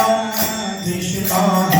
Krishna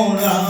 corner.